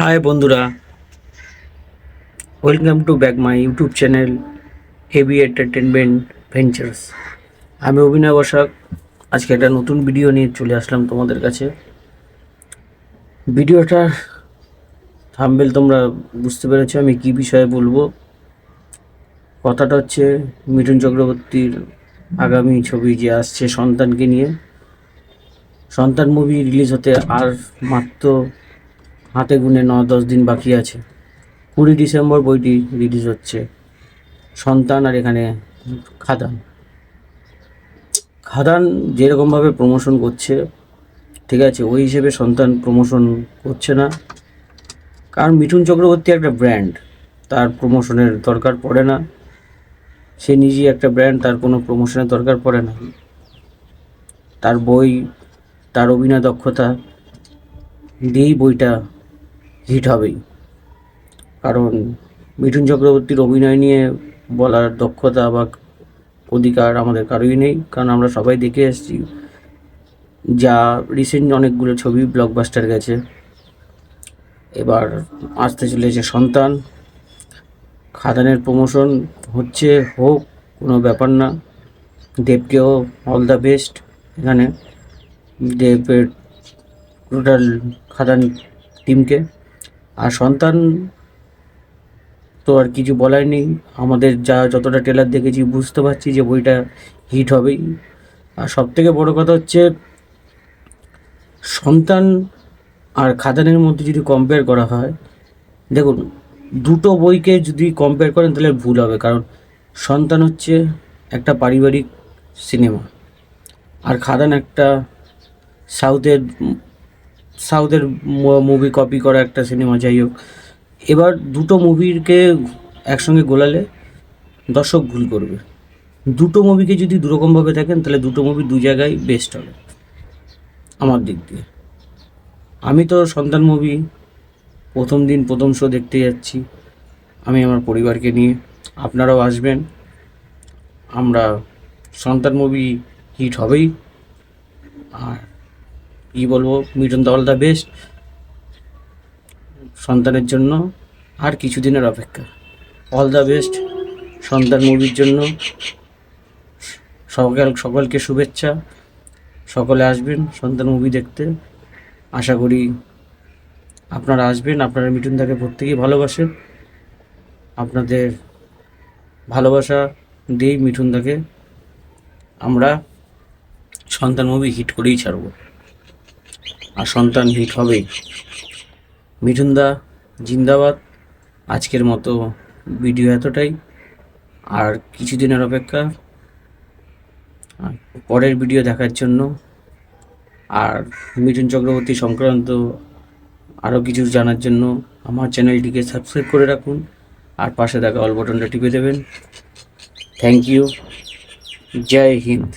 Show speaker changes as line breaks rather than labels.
High বন্ধুরা। Welcome to back my YouTube channel heavy entertainment ventures আমি অভিনয় বসাক আজকে একটা নতুন ভিডিও নিয়ে চলে আসলাম তোমাদের কাছে। ভিডিওটা থাম্বেল তোমরা বুঝতে পেরেছ, আমি কি বিষয়ে বলব? কথাটা হচ্ছে, মিঠুন চক্রবর্তীর আগামী ছবি যে আসছে সন্তানকে নিয়ে। সন্তান মুভি রিলিজ হতে আর মাত্র হাতে গুনে ন, দশ দিন বাকি আছে। কুড়ি ডিসেম্বর বইটি রিলিজ হচ্ছে। সন্তান আর এখানে খাদান। খাদান যেরকমভাবে প্রমোশন করছে, ঠিক আছে, ওই হিসেবে সন্তান প্রমোশন করছে না। কারণ মিঠুন চক্রবর্তী একটা ব্র্যান্ড তার প্রমোশনের দরকার পড়ে না। সে নিজেই একটা ব্র্যান্ড তার কোনো প্রমোশনের দরকার পড়ে না। তার বই, তার অভিনয় দক্ষতা, দিয়েই বইটা হিট হবেই। কারণ মিঠুন চক্রবর্তীর অভিনয় নিয়ে বলার দক্ষতা বা অধিকার আমাদের কারোই নেই। কারণ আমরা সবাই দেখে এসেছি যা রিসেন্ট অনেকগুলো ছবি ব্লকবাস্টার গেছে। এবার আসতে চলেছে সন্তান। খাদানের প্রমোশন হচ্ছে হোক, কোনো ব্যাপার না। দেবকেও অল দ্য বেস্ট এখানে। দেবের টোটাল খাদান টিমকে আর সন্তান তো আর কিছু বলার নেই। আমাদের যা যতটা ট্রেলার দেখেছি বুঝতে পারছি যে বইটা হিট হবেই। আর সব থেকে বড় কথা হচ্ছে, সন্তান আর খাদানের মধ্যে যদি কম্পেয়ার করা হয়, দেখুন, দুটো বইকে যদি কম্পেয়ার করেন তাহলে ভুল হবে, কারণ সন্তান হচ্ছে একটা পারিবারিক সিনেমা আর খাদান একটা সাউথের সাউথের মুভি কপি করা একটা সিনেমা যাই হোক। এবার দুটো মুভিকে একসঙ্গে গোলালে দর্শক ভুল করবে। দুটো মুভিকে যদি দুরকমভাবে দেখেন, তাহলে দুটো মুভি দু জায়গায় বেস্ট হবে, আমার দিক দিয়ে। আমি তো সন্তান মুভি প্রথম দিন প্রথম শো দেখতে যাচ্ছি। আমি আমার পরিবারকে নিয়ে, আপনারাও আসবেন। আমরা সন্তান মুভি হিট হবেই। আর কী বলব মিটন দল দ্য বেস্ট সন্তানের জন্য আর কিছুদিনের অপেক্ষা। অল দ্য বেস্ট সন্তান মুভির জন্য। সকল, সকলকে শুভেচ্ছা। সকলে আসবেন সন্তান মুভি দেখতে। আশা করি আপনারা আসবেন, আপনারা মিঠুন দাকে প্রত্যেকেই ভালোবাসেন। আপনাদের ভালোবাসা দিয়েই মিঠুন দাকে আমরা সন্তান মুভি হিট করেই ছাড়বো। আর সন্তান হিট হবেই মিঠুন দা জিন্দাবাদ। আজকের মতো ভিডিও এতটাই। আর কিছুদিনের অপেক্ষা পরের ভিডিও দেখার জন্য। আর মিঠুন চক্রবর্তী সংক্রান্ত আরও কিছু জানার জন্য আমার চ্যানেলটিকে সাবস্ক্রাইব করে রাখুন। আর পাশে থাকা অল বটনটা টিপে দেবেন। Thank you. জয় হিন্দ।